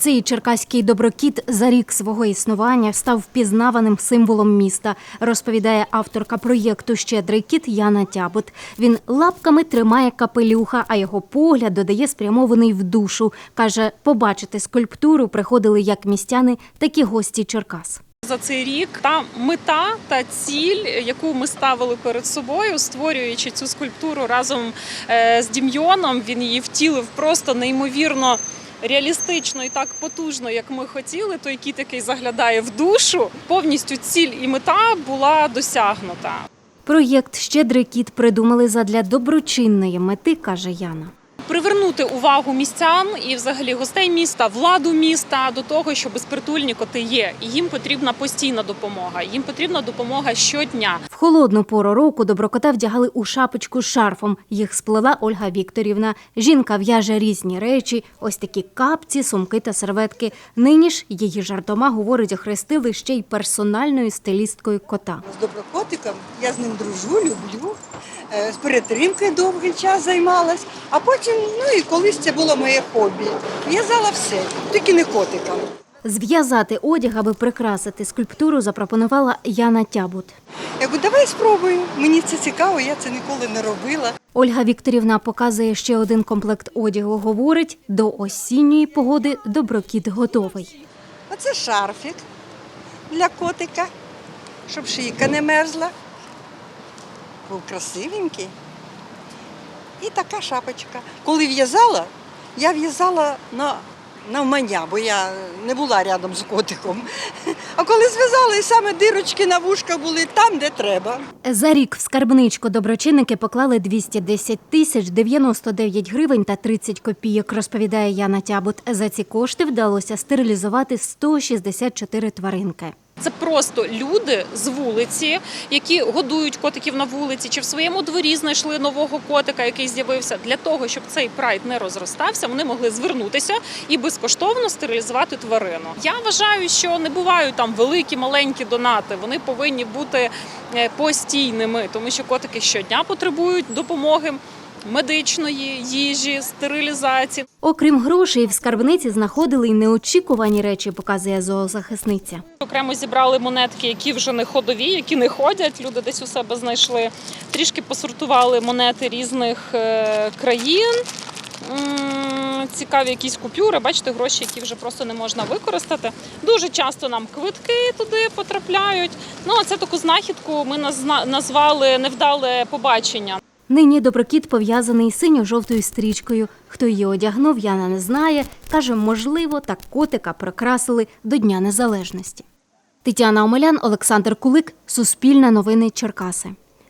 Цей черкаський доброкіт за рік свого існування став впізнаваним символом міста, розповідає авторка проєкту Щедрий кіт Яна Тябут. Він лапками тримає капелюха, а його погляд додає спрямований в душу. каже, побачити скульптуру приходили як містяни, так і гості Черкас. За цей рік та мета та ціль, яку ми ставили перед собою, створюючи цю скульптуру разом е, з Дім'йоном, він її втілив просто неймовірно. Реалістично і так потужно, як ми хотіли, той кіт, який заглядає в душу, повністю ціль і мета була досягнута. Проєкт Щедрий кіт придумали задля доброчинної мети, каже Яна. Привернути увагу містян і, взагалі, гостей міста, владу міста до того, що безпритульні коти є, і їм потрібна постійна допомога. Їм потрібна допомога щодня. В холодну пору року доброкота вдягали у шапочку з шарфом. Їх сплела Ольга Вікторівна. Жінка в'яже різні речі, ось такі капці, сумки та серветки. Нині ж її жартома говорить, охрестили ще й персональною стилісткою кота. з доброкотиком. Я з ним дружу, люблю. Е, З перетримкою довгий час займалась, а потім, ну і колись це було моє хобі. В'язала все, тільки не котикам. Зв'язати одяг, аби прикрасити скульптуру, запропонувала Яна Тябут. Я кажу, давай спробую. Мені це цікаво, я це ніколи не робила. Ольга Вікторівна показує ще один комплект одягу. Говорить, до осінньої погоди доброкіт готовий. Оце шарфік для котика, щоб шийка не мерзла. Був красивенький. І така шапочка. Коли в'язала, я в'язала на навмання, бо я не була рядом з котиком. А коли зв'язала, і саме дирочки на вушках були там, де треба. За рік в скарбничку доброчинники поклали 210 тисяч 99 гривень та 30 копійок, розповідає Яна Тябут. За ці кошти вдалося стерилізувати 164 тваринки. Це просто люди з вулиці, які годують котиків на вулиці, чи в своєму дворі знайшли нового котика, який з'явився. Для того, щоб цей прайд не розростався, вони могли звернутися і безкоштовно стерилізувати тварину. Я вважаю, що не бувають там великі, маленькі донати. Вони повинні бути е, постійними, тому що котики щодня потребують допомоги. Медичної їжі, стерилізації. Окрім грошей, в скарбниці знаходили й неочікувані речі, показує зоозахисниця. Окремо зібрали монетки, які вже не ходові, які не ходять. Люди десь у себе знайшли. Трішки посортували монети різних е, країн. Цікаві якісь купюри, бачите, гроші, які вже просто не можна використати. Дуже часто нам квитки туди потрапляють. Ну а це таку знахідку ми назвали невдале побачення. Нині доброкіт пов'язаний синьо-жовтою стрічкою. Хто її одягнув, Яна не знає. Каже, можливо, так котика прикрасили до Дня Незалежності. Тетяна Омелян, Олександр Кулик, Суспільне новини Черкаси.